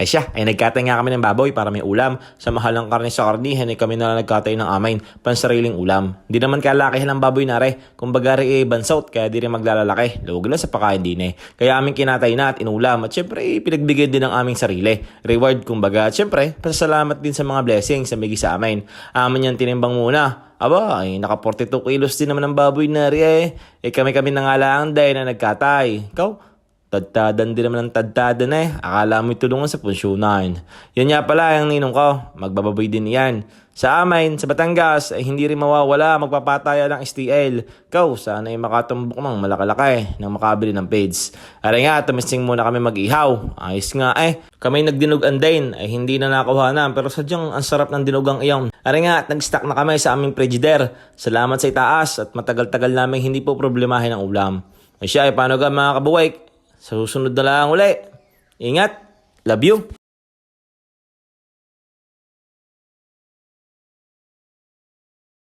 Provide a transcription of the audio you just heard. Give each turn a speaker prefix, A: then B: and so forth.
A: Ay siya, ay nagkatay nga kami ng baboy para may ulam. Sa mahal ng karne sa karnihan ay kami na nagkatay ng amin, pansariling ulam. Hindi naman kalakihan ng baboy na re. Kung baga re eh, bansot, kaya di rin maglalalaki. Luwag lang sa pakain din eh. Kaya aming kinatay na at inulam. At syempre, eh, pinagbigay din ng aming sarili. Reward kumbaga. At syempre, pasalamat din sa mga blessings sa migi sa amin. Amin yan tinimbang muna. Aba, ay naka 42 kilos din naman ng baboy na re eh. Eh kami-kami na nga lang dahil na nagkatay. Ikaw, Tadtadan din naman ng tadtadan eh. Akala mo tulungan sa punsyonan. Yan nga pala ang ninong ko. Magbababoy din yan. Sa amin, sa Batangas, ay hindi rin mawawala magpapataya ng STL. Kau, sana ay makatumbok mang malakalaki nang makabili ng page. Aray nga, tumising muna kami mag-ihaw. Ayos nga eh. Kami nagdinugan din, ay hindi na nakuhanan. Pero sadyang ang sarap ng dinugang iyon. Aray nga, at nag-stack na kami sa aming frigider. Salamat sa itaas at matagal-tagal namin hindi po problemahin ang ulam. Ay siya, ay paano ka mga kabuway? Sa susunod na lang uli. Ingat. Love you.